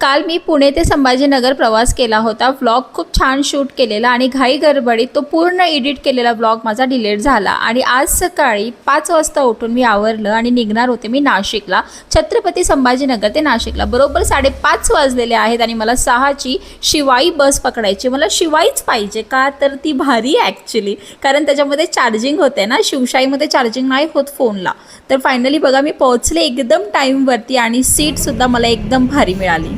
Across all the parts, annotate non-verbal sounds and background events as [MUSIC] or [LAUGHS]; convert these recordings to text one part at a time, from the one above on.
काल मी पुणे ते संभाजीनगर प्रवास केला होता. व्लॉग खूप छान शूट केलेला आणि घाई गडबडीत तो पूर्ण एडिट केलेला व्लॉग माझा डिलेट झाला. आणि आज सकाळी पाच वाजता उठून मी आवरलं आणि निघणार होते मी नाशिकला. छत्रपती संभाजीनगर ते नाशिकला. बरोबर साडेपाच वाजलेले आहेत आणि मला सहाची शिवाई बस पकडायची. मला शिवाईच पाहिजे का? तर ती भारी ॲक्च्युली कारण त्याच्यामध्ये चार्जिंग होते ना. शिवशाहीमध्ये चार्जिंग नाही होत फोनला तर फायनली बघा मी पोहोचले एकदम टाईमवरती आणि सीटसुद्धा मला एकदम भारी मिळाली.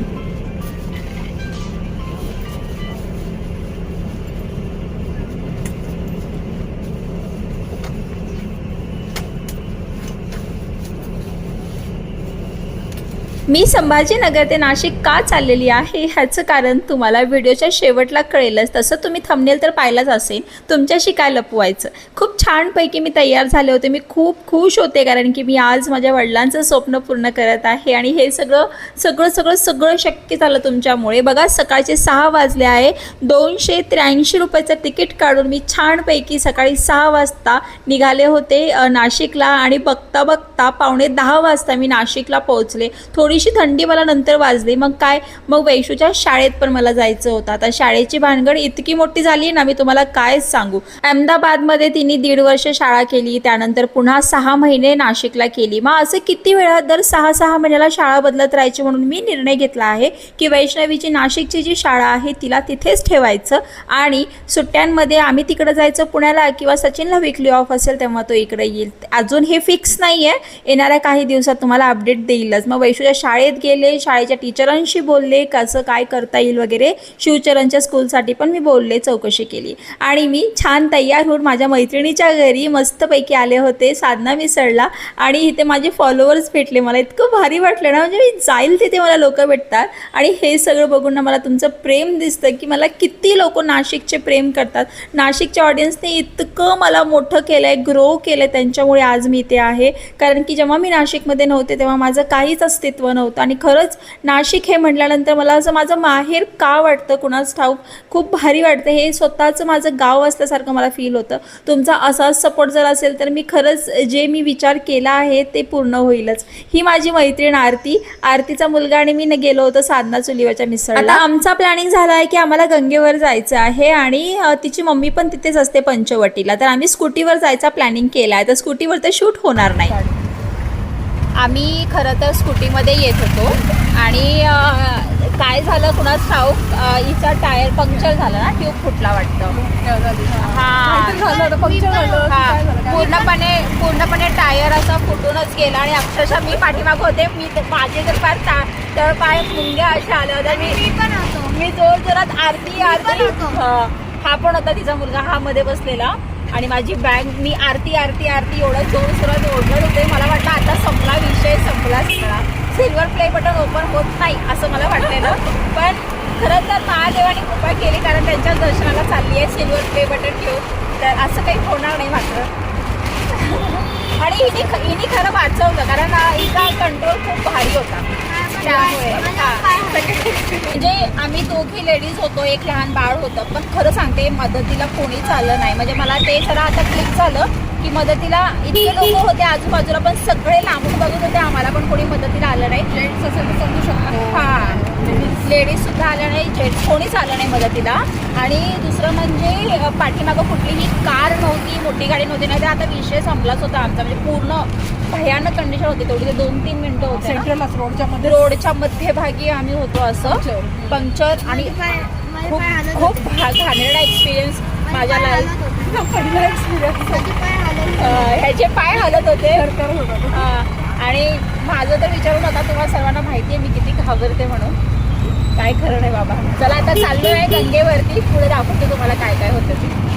मी संभाजीनगर ते नाशिक का चाललेली आहे ह्याचं कारण तुम्हाला व्हिडिओच्या शेवटला कळेलच. तसं तुम्ही थंबनेल तर पाहिलाच असेल. तुमच्याशी काय लपवायचं? खूप छानपैकी मी तयार झाले होते. मी खूप खुश होते कारण की मी आज माझ्या वडिलांचं स्वप्न पूर्ण करत आहे आणि हे सगळं सगळं सगळं सगळं शक्य झालं तुमच्यामुळे. बघा सकाळचे सहा वाजले आहे. दोनशे त्र्याऐंशी रुपयाचं तिकीट काढून मी छानपैकी सकाळी सहा वाजता निघाले होते नाशिकला आणि बघता बघता पावणे दहा वाजता मी नाशिकला पोहोचले. थोडी थोडीशी थंडी मला नंतर वाजली. मग काय? मग वैशूच्या शाळेत पण मला जायचं होतं. आता शाळेची भानगड इतकी मोठी झाली ना मी तुम्हाला काय सांगू. अहमदाबादमध्ये तिने दीड वर्ष शाळा केली त्यानंतर पुन्हा सहा महिने नाशिकला केली. मग असं किती वेळा दर सहा सहा महिन्याला शाळा बदलत राहायची म्हणून मी निर्णय घेतला आहे की वैष्णवीची नाशिकची जी शाळा आहे तिला तिथेच ठेवायचं आणि सुट्ट्यांमध्ये आम्ही तिकडं जायचं पुण्याला किंवा सचिनला विकली ऑफ असेल तेव्हा तो इकडे येईल. अजून हे फिक्स नाही आहे येणाऱ्या काही दिवसात तुम्हाला अपडेट देईलच. मग वैशूच्या शाळेत गेले शाळेच्या टीचरांशी बोलले कसं काय करता येईल वगैरे. शिवचरणच्या स्कूलसाठी पण मी बोलले चौकशी केली. आणि मी छान तयार होऊन माझ्या मैत्रिणीच्या घरी मस्तपैकी आले होते साधना मिसळला. आणि इथे माझे फॉलोअर्स भेटले मला. इतकं भारी वाटलं ना म्हणजे मी जाईल तिथे मला लोक भेटतात. आणि हे सगळं बघून ना मला तुमचं प्रेम दिसतं की मला किती लोक नाशिकचे प्रेम करतात. नाशिकच्या ऑडियन्सने इतकं मला मोठं केलं आहे ग्रो केलं आहे त्यांच्यामुळे आज मी इथे आहे. कारण की जेव्हा मी नाशिकमध्ये नव्हते तेव्हा माझं काहीच अस्तित्व नव्हतं. आणि खरंच नाशिक हे म्हटल्यानंतर मला असं माझं माहेर का वाटतं कुणाच ठाऊक? खूप भारी वाटतं. हे स्वतःचं माझं गाव असल्यासारखं मला फील होतं. तुमचा असाच सपोर्ट जर असेल तर मी खरंच जे मी विचार केला आहे ते पूर्ण होईलच. ही माझी मैत्रीण आरती. आरतीचा मुलगा आणि मी गेलो होतो साधना चुलीवरच्या मिसळ आमचा प्लॅनिंग झाला आहे की आम्हाला गंगेवर जायचं आहे आणि तिची मम्मी पण तिथेच असते पंचवटीला. तर आम्ही स्कूटीवर जायचा प्लॅनिंग केला आहे. तर स्कूटीवर तर शूट होणार नाही. आम्ही खरं तर स्कूटीमध्ये येत होतो. आणि काय झालं कुणाच ठाऊक हिचा टायर पंक्चर झाला ना ट्यूब फुटला वाटतं. हा. पूर्णपणे पूर्णपणे टायर असा फुटूनच गेला आणि अक्षरशः मी पाठीमाग होते. मी माझे तर पाय ता- तर पाय मुंग्या अशा आल्या होत्या. मी मी जोर जोरात आरती. आरती हा. हा पण होता तिचा मुलगा हा मध्ये बसलेला. आणि माझी बॅग मी आरती आरती आरती एवढं जोर सुरत ओढत होते. मला वाटलं आता संपला विषय संपला सगळा. सिल्वर प्ले बटन ओपन होत नाही असं मला वाटलेलं. पण खरं तर महादेवाने कृपा केली कारण त्यांच्या दर्शनाला चालली आहे सिल्वर प्ले बटन ठेवून तर असं काही होणार नाही मात्र. [LAUGHS] आणि हिने हिने खरं वाचवलं कारण हिचा कंट्रोल खूप भारी होता. म्हणजे आम्ही दोघी लेडीज होतो एक लहान बाळ होतं. पण खरं सांगते मदतीला कोणीच आलं नाही. म्हणजे मला ते जरा आता क्लिक झालं. की मदतीला इतके लोक होते आजूबाजूला पण सगळे लांबून बघत होते. आम्हाला पण कोणी मदतीला आलं नाही. जेंट्स असेल तर समजू शकतो हा. लेडीज सुद्धा आल्या नाही जेंट्स कोणीच आलं नाही मदतीला. आणि दुसरं म्हणजे पाठीमागं कुठलीही कार नव्हती मोठी गाडी नव्हती नाही तर आता विषय संपलाच होता आमचा. म्हणजे पूर्ण भयानक कंडिशन होती तेवढी. ते दोन तीन मिनिटं होते रोडच्या मध्ये रोडच्या मध्यभागी आम्ही होतो असं. पंक्चर आणि खूप खूप घाणेरडा एक्सपिरियन्स माझ्या लाईफ पहिला एक्सपिरियन्स ह्याचे पाय हालत होते. हा, आणि माझं तर विचारू नका तुम्हाला सर्वांना माहिती आहे मी किती घाबरते म्हणून. काय खरं नाही बाबा. चला आता चाललो आहे [LAUGHS] गंगेवरती. पुढे दाखवते तुम्हाला काय काय होतं ते.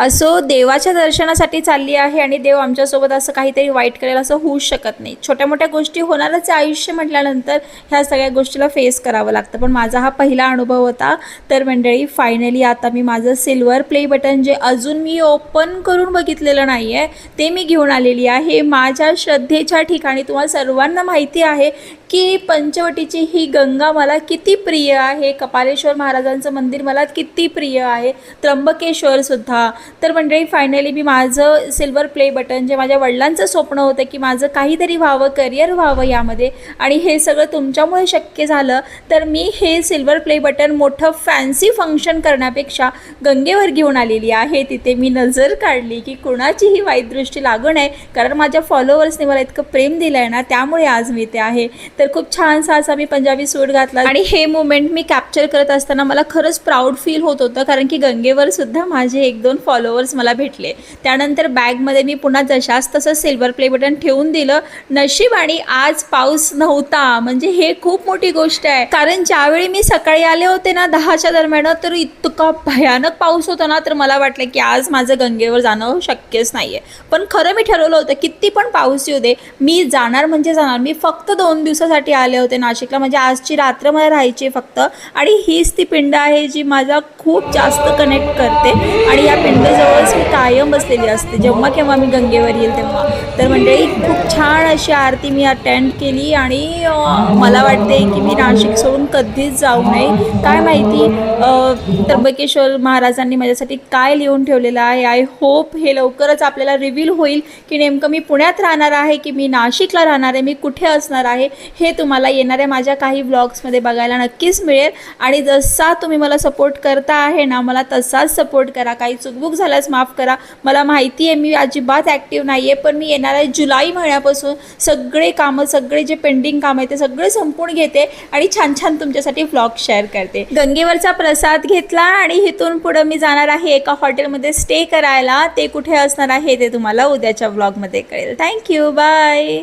असो देवाच्या दर्शनासाठी चालली आहे आणि देव आमच्यासोबत असं काहीतरी वाईट करेल असं होऊच शकत नाही. छोट्या मोठ्या गोष्टी होणारच आहे आयुष्य म्हटल्यानंतर ह्या सगळ्या गोष्टीला फेस करावं लागतं. पण माझा हा पहिला अनुभव होता. तर मंडळी फायनली आता मी माझं सिल्वर प्ले बटन जे अजून मी ओपन करून बघितलेलं नाही आहे ते मी घेऊन आलेली आहे. माझ्या श्रद्धेच्या ठिकाणी तुम्हाला सर्वांना माहिती आहे की पंचवटीची ही गंगा मला किती प्रिय आहे. कपालेश्वर महाराजांचं मंदिर मला किती प्रिय आहे. त्र्यंबकेश्वरसुद्धा तर मंडळी फायनली मी माझं सिल्वर प्ले बटन जे माझ्या वडिलांचं स्वप्न होतं की माझं काहीतरी व्हावं करिअर व्हावं यामध्ये आणि हे सगळं तुमच्यामुळे शक्य झालं तर मी हे सिल्वर प्ले बटन मोठं फॅन्सी फंक्शन करण्यापेक्षा गंगेवर घेऊन आलेली आहे. तिथे मी नजर काढली की कुणाचीही वाईट दृष्टी लागू नये कारण माझ्या फॉलोअर्सने मला इतकं प्रेम दिलं आहे ना त्यामुळे आज मी इथे आहे. तर खूप छानसा असा मी पंजाबी सूट घातला. आणि हे मुमेंट मी कॅप्चर करत असताना मला खरंच प्राऊड फील होत होतं कारण की गंगेवर सुद्धा माझे एक दोन फॉलोअर्स मला भेटले. त्यानंतर बॅगमध्ये मी पुन्हा जशाच तसं सिल्वर प्ले बटन ठेवून दिलं. नशीब आणि आज पाऊस नव्हता. म्हणजे हे खूप मोठी गोष्ट आहे. कारण ज्यावेळी मी सकाळी आले होते ना दहाच्या दरम्यान तर इतका भयानक पाऊस होता ना तर मला वाटलं की आज माझं गंगेवर जाणं शक्यच नाही आहे पण खरं मी ठरवलं होतं किती पण पाऊस येऊ दे मी जाणार म्हणजे जाणार. मी फक्त दोन दिवसासाठी आले होते नाशिकला. म्हणजे आजची रात्र मला राहायची फक्त. आणि हीच ती पिंड आहे जी माझा खूप जास्त कनेक्ट करते. आणि या पिंडजवळच मी कायम बसलेली असते. जेव्हा केव्हा मी गंगेवर येईल तेव्हा. तर मंडळी खूप छान अशी आरती मी अटेंड केली. आणि मला वाटते की मी नाशिक सोडून कधीच जाऊ नये. काय माहिती त्र्यंबकेश्वर महाराजांनी माझ्यासाठी काय लिहून ठेवलेलं आहे. आय होप हे लवकरच आपल्याला रिव्हील होईल की नेमकं मी पुण्यात राहणार आहे की मी नाशिकला राहणार आहे मी कुठे असणार आहे हे तुम्हाला येणाऱ्या माझ्या काही ब्लॉग्समध्ये बघायला नक्कीच मिळेल. आणि जसा तुम्ही मला सपोर्ट करता आहे ना मला तसाच सपोर्ट करा. काही चुकबुक झाल्यास माफ करा. मला माहिती आहे मी अजिबात ॲक्टिव्ह नाही आहे पण मी येणाऱ्या जुलै महिन्यापासून सगळे कामं सगळे जे पेंडिंग कामं आहे ते सगळे संपून घेते आणि छान छान तुमच्यासाठी व्लॉग शेअर करते. गंगेवरचा प्रसाद घेतला आणि इथून पुढं मी जाणार आहे एका हॉटेलमध्ये स्टे करायला. ते कुठे असणार आहे ते तुम्हाला उद्याच्या व्लॉगमध्ये कळेल. Thank you bye